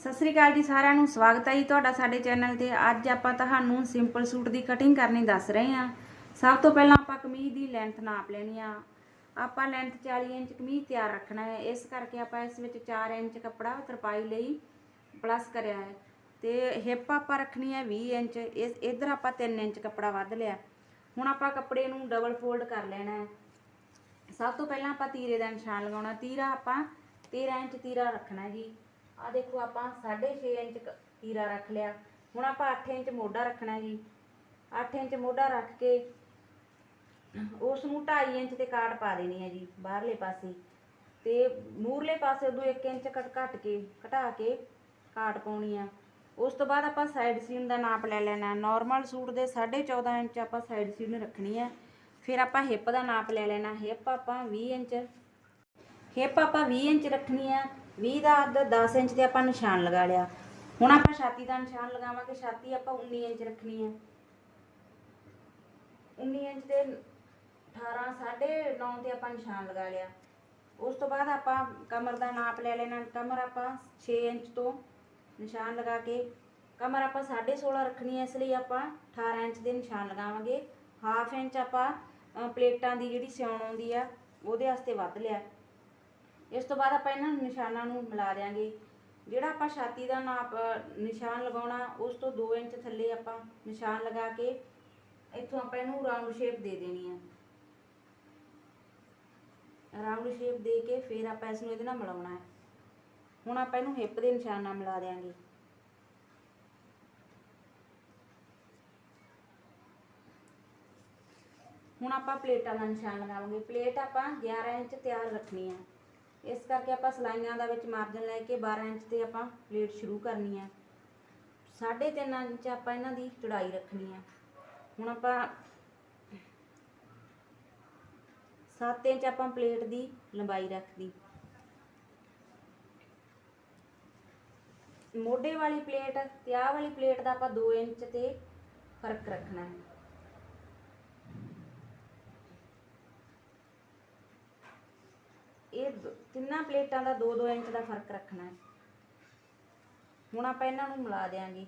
ਸਤਿ ਸ੍ਰੀ ਅਕਾਲ ਜੀ ਸਾਰਿਆਂ ਨੂੰ, ਸਵਾਗਤ ਹੈ ਜੀ ਤੁਹਾਡਾ ਸਾਡੇ ਚੈਨਲ ਤੇ। ਅੱਜ ਆਪਾਂ ਤੁਹਾਨੂੰ ਸਿੰਪਲ ਸੂਟ ਦੀ ਕਟਿੰਗ ਕਰਨੀ ਦੱਸ ਰਹੇ ਹਾਂ। ਸਭ ਤੋਂ ਪਹਿਲਾਂ ਆਪਾਂ ਕਮੀਜ਼ ਦੀ ਲੈਂਥ ਨਾਪ ਲੈਣੀ ਆ। ਆਪਾਂ ਲੈਂਥ 40 ਇੰਚ ਕਮੀਜ਼ ਤਿਆਰ ਰੱਖਣਾ ਹੈ। ਇਸ ਕਰਕੇ ਆਪਾਂ ਇਸ ਵਿੱਚ 4 ਇੰਚ ਕੱਪੜਾ ਤਰਪਾਈ ਲਈ ਪਲੱਸ ਕਰਿਆ ਹੈ। ਤੇ ਹਿੱਪ ਆਪਾਂ ਰੱਖਣੀ ਹੈ 20 ਇੰਚ। ਇਸ, ਇਧਰ ਆਪਾਂ 3 ਇੰਚ ਕੱਪੜਾ ਵੱਧ ਲਿਆ। ਹੁਣ ਆਪਾਂ ਕੱਪੜੇ ਨੂੰ ਡਬਲ ਫੋਲਡ ਕਰ ਲੈਣਾ ਹੈ। ਸਭ ਤੋਂ ਪਹਿਲਾਂ ਆਪਾਂ ਤੀਰੇ ਦਾ ਨਿਸ਼ਾਨ ਲਗਾਉਣਾ। ਤੀਰਾ ਆਪਾਂ 13 ਇੰਚ ਤੀਰਾ ਰੱਖਣਾ ਜੀ। ਆ ਦੇਖੋ ਆਪਾਂ 6.5 ਇੰਚ ਕ- ਤੀਰਾ ਰੱਖ ਲਿਆ। ਹੁਣ ਆਪਾਂ 8 ਇੰਚ ਮੋਢਾ ਰੱਖਣਾ ਜੀ। 8 ਇੰਚ ਮੋਢਾ ਰੱਖ ਕੇ ਉਸ ਨੂੰ 2.5 ਇੰਚ ਤੇ ਕਾਟ ਪਾ ਦੇਣੀ ਹੈ ਜੀ, ਬਾਹਰਲੇ ਪਾਸੇ। ਤੇ ਮੂਰਲੇ ਪਾਸੇ ਉਦੋਂ 1 ਇੰਚ ਘਟ ਘੱਟ ਕੇ, ਘਟਾ ਕੇ ਕਾਟ ਪਾਉਣੀ ਆ। ਉਸ ਤੋਂ ਬਾਅਦ ਆਪਾਂ ਸਾਈਡ ਸੀਨ ਦਾ ਨਾਪ ਲੈ ਲੈਣਾ। ਨਾਰਮਲ ਸੂਟ ਦੇ 14.5 ਇੰਚ ਆਪਾਂ ਸਾਈਡ ਸੀਨ ਰੱਖਣੀ ਹੈ ਫਿਰ ਆਪਾਂ ਹਿੱਪ ਦਾ ਨਾਪ ਲੈ ਲੈਣਾ। ਹਿੱਪ ਆਪਾਂ 20 ਇੰਚ। ਹਿੱਪ ਆਪਾਂ 20 ਇੰਚ ਰੱਖਣੀ ਆ। 20 ਦਾ ਅੱਧ 10 ਇੰਚ ਤੇ ਆਪਾਂ ਨਿਸ਼ਾਨ ਲਗਾ ਲਿਆ। ਹੁਣ ਆਪਾਂ ਛਾਤੀ ਦਾ ਨਿਸ਼ਾਨ ਲਗਾਵਾਂਗੇ, ਛਾਤੀ ਆਪਾਂ 19 ਇੰਚ ਰੱਖਣੀ ਹੈ। 19 ਇੰਚ ਤੇ 18 9.5 ਤੇ ਆਪਾਂ ਨਿਸ਼ਾਨ ਲਗਾ ਲਿਆ। ਉਸ ਤੋਂ ਬਾਅਦ ਆਪਾਂ ਕਮਰ ਦਾ ਨਾਪ ਲੈ ਲੈਣਾ। ਕਮਰ ਆਪਾਂ 6 ਇੰਚ ਤੋਂ ਨਿਸ਼ਾਨ ਲਗਾ ਕੇ, ਕਮਰ ਆਪਾਂ 16.5 ਰੱਖਣੀ ਹੈ, ਇਸ ਲਈ ਆਪਾਂ 18 ਇੰਚ ਦੇ ਨਿਸ਼ਾਨ ਲਗਾਵਾਂਗੇ। ਹਾਫ ਇੰਚ ਆਪਾਂ ਪਲੇਟਾਂ ਦੀ ਜਿਹੜੀ ਸਿਉਣ ਆਉਂਦੀ ਆ, ਉਹਦੇ ਵਾਸਤੇ ਵੱਧ ਲਿਆ। ਇਸ ਤੋਂ ਬਾਅਦ ਆਪਾਂ ਇਹਨਾਂ ਨਿਸ਼ਾਨਾਂ ਨੂੰ ਮਿਲਾ ਦਿਆਂਗੇ। ਜਿਹੜਾ ਆਪਾਂ ਛਾਤੀ ਦਾ ਨਾਪ, ਨਿਸ਼ਾਨ ਲਗਾਉਣਾ, ਉਸ ਤੋਂ 2 ਇੰਚ ਥੱਲੇ ਆਪਾਂ ਨਿਸ਼ਾਨ ਲਗਾ ਕੇ ਇੱਥੋਂ ਆਪਾਂ ਇਹਨੂੰ ਰਾਉਂਡ ਸ਼ੇਪ ਦੇ ਦੇਣੀ ਹੈ ਰਾਉਂਡ ਸ਼ੇਪ ਦੇ ਕੇ ਫਿਰ ਆਪਾਂ ਇਸ ਨੂੰ ਇਹਦੇ ਨਾਲ ਮਿਲਾਉਣਾ ਹੈ। ਹੁਣ ਆਪਾਂ ਇਹਨੂੰ ਹਿੱਪ ਦੇ ਨਿਸ਼ਾਨ ਨਾਲ ਮਿਲਾ ਦਿਆਂਗੇ। ਹੁਣ ਆਪਾਂ ਪਲੇਟਾਂ ਦਾ ਨਿਸ਼ਾਨ ਲਗਾਵਾਂਗੇ। ਪਲੇਟ ਆਪਾਂ 11 ਇੰਚ ਤਿਆਰ ਰੱਖਣੀ ਹੈ ਇਸ ਕਰਕੇ ਆਪਾਂ ਸਲਾਈਆਂ ਦਾ ਵਿੱਚ ਮਾਰਜਨ ਲੈ ਕੇ 12 ਇੰਚ ਤੇ ਆਪਾਂ ਪਲੇਟ ਸ਼ੁਰੂ ਕਰਨੀ ਹੈ 3.5 ਇੰਚ ਆਪਾਂ ਇਹਨਾਂ ਦੀ ਚੌੜਾਈ ਰੱਖਣੀ ਹੈ ਹੁਣ ਆਪਾਂ 7 ਇੰਚ ਆਪਾਂ ਪਲੇਟ ਦੀ ਲੰਬਾਈ ਰੱਖਦੀ। ਮੋਢੇ ਵਾਲੀ ਪਲੇਟ ਤੇ ਆਹ ਵਾਲੀ ਪਲੇਟ ਦਾ ਆਪਾਂ 2 ਇੰਚ ਤੇ ਫ਼ਰਕ ਰੱਖਣਾ ਹੈ। ਇਹ ਦ- ਤਿੰਨਾਂ ਪਲੇਟਾਂ ਦਾ 2-2 ਇੰਚ ਦਾ ਫ਼ਰਕ ਰੱਖਣਾ ਹੈ। ਹੁਣ ਆਪਾਂ ਇਹਨਾਂ ਨੂੰ ਮਿਲਾ ਦੇਾਂਗੇ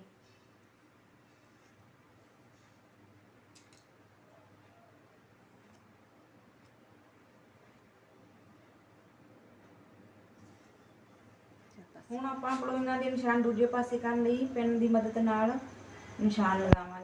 ਹੁਣ ਆਪਾਂ ਇਹਨਾਂ ਦੇ ਨਿਸ਼ਾਨ ਦੂਜੇ ਪਾਸੇ ਕਰਨ ਲਈ, ਪੈਨ ਦੀ ਮਦਦ ਨਾਲ ਨਿਸ਼ਾਨ ਲਗਾਵਾਂਗੇ।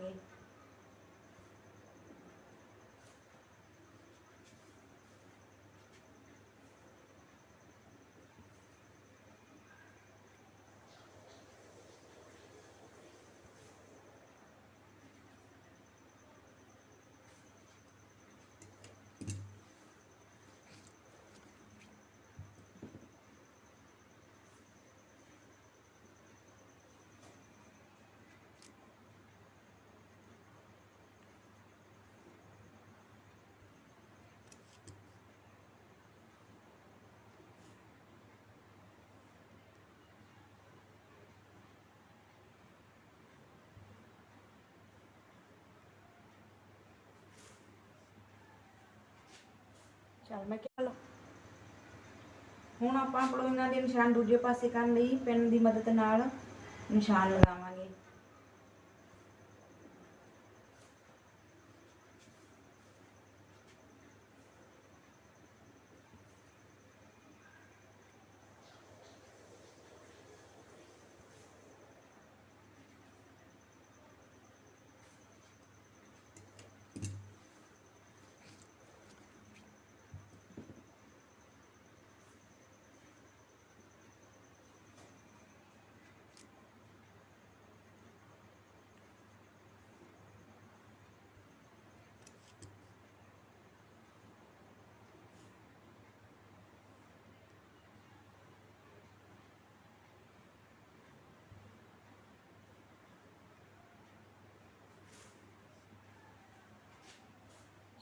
ਚਲ ਮੈਂ ਕਿਹਾ ਲਓ। ਹੁਣ ਆਪਾਂ ਪਲੋਇੰਗਾਂ ਦੇ ਨਿਸ਼ਾਨ ਦੂਜੇ ਪਾਸੇ ਕਰਨ ਲਈ ਪੈਨ ਦੀ ਮਦਦ ਨਾਲ ਨਿਸ਼ਾਨ ਲਗਾਵਾਂਗੇ।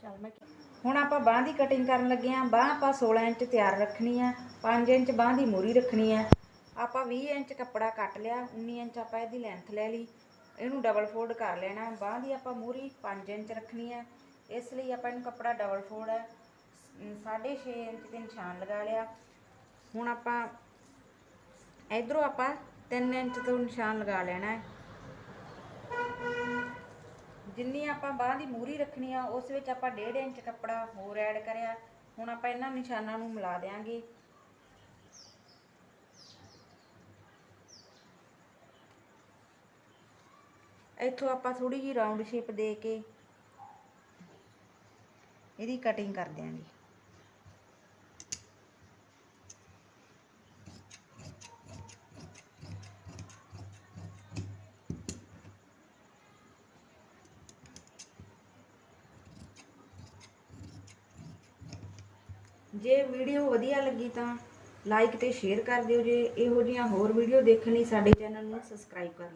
ਚਲ ਮੈਂ ਹੁਣ ਆਪਾਂ ਬਾਹ ਦੀ ਕਟਿੰਗ ਕਰਨ ਲੱਗੇ ਆਂ। ਬਾਹ ਆਪਾਂ 16 ਇੰਚ ਤਿਆਰ ਰੱਖਣੀ ਆ 5 ਇੰਚ ਬਾਹ ਦੀ ਮੂਰੀ ਰੱਖਣੀ ਆ। ਆਪਾਂ 20 ਇੰਚ ਕੱਪੜਾ ਕੱਟ ਲਿਆ 19 ਇੰਚ ਆਪਾਂ ਇਹਦੀ ਲੈਂਥ ਲੈ ਲਈ। ਇਹਨੂੰ ਡਬਲ ਫੋਲਡ ਕਰ ਲੈਣਾ। ਬਾਹ ਦੀ ਆਪਾਂ ਮੂਰੀ 5 ਇੰਚ ਰੱਖਣੀ ਆ। ਇਸ ਲਈ ਆਪਾਂ ਇਹਨੂੰ ਕੱਪੜਾ ਡਬਲ ਫੋਲਡ ਹੈ 6.5 ਇੰਚ ਤੇ ਨਿਸ਼ਾਨ ਲਗਾ ਲਿਆ। ਹੁਣ ਆਪਾਂ ਇਧਰੋਂ ਆਪਾਂ 3 ਇੰਚ ਤੋਂ ਨਿਸ਼ਾਨ ਲਗਾ ਲੈਣਾ ਹੈ। ਜਿੰਨੀ ਆਪਾਂ ਬਾਹ ਦੀ ਮੂਰੀ ਰੱਖਣੀ ਆ, ਉਸ ਵਿੱਚ ਆਪਾਂ 1.5 ਇੰਚ ਕੱਪੜਾ ਹੋਰ ਐਡ ਕਰਿਆ। ਹੁਣ ਆਪਾਂ ਇਹਨਾਂ ਨਿਸ਼ਾਨਾਂ ਨੂੰ ਮਿਲਾ ਦੇਾਂਗੇ ਇੱਥੋਂ ਆਪਾਂ ਥੋੜੀ ਜਿਹੀ ਰਾਉਂਡ ਸ਼ੇਪ ਦੇ ਕੇ ਇਹਦੀ ਕਟਿੰਗ ਕਰ ਦਿਆਂਗੇ। ਜੇ ਵੀਡੀਓ ਵਧੀਆ ਲੱਗੀ ਤਾਂ ਲਾਈਕ ਤੇ ਸ਼ੇਅਰ ਕਰ ਦਿਓ ਜੇ ਇਹੋ ਜਿਹੀਆਂ ਹੋਰ ਵੀਡੀਓ ਦੇਖਣ ਲਈ ਸਾਡੇ ਚੈਨਲ ਨੂੰ ਸਬਸਕ੍ਰਾਈਬ ਕਰ ਲਓ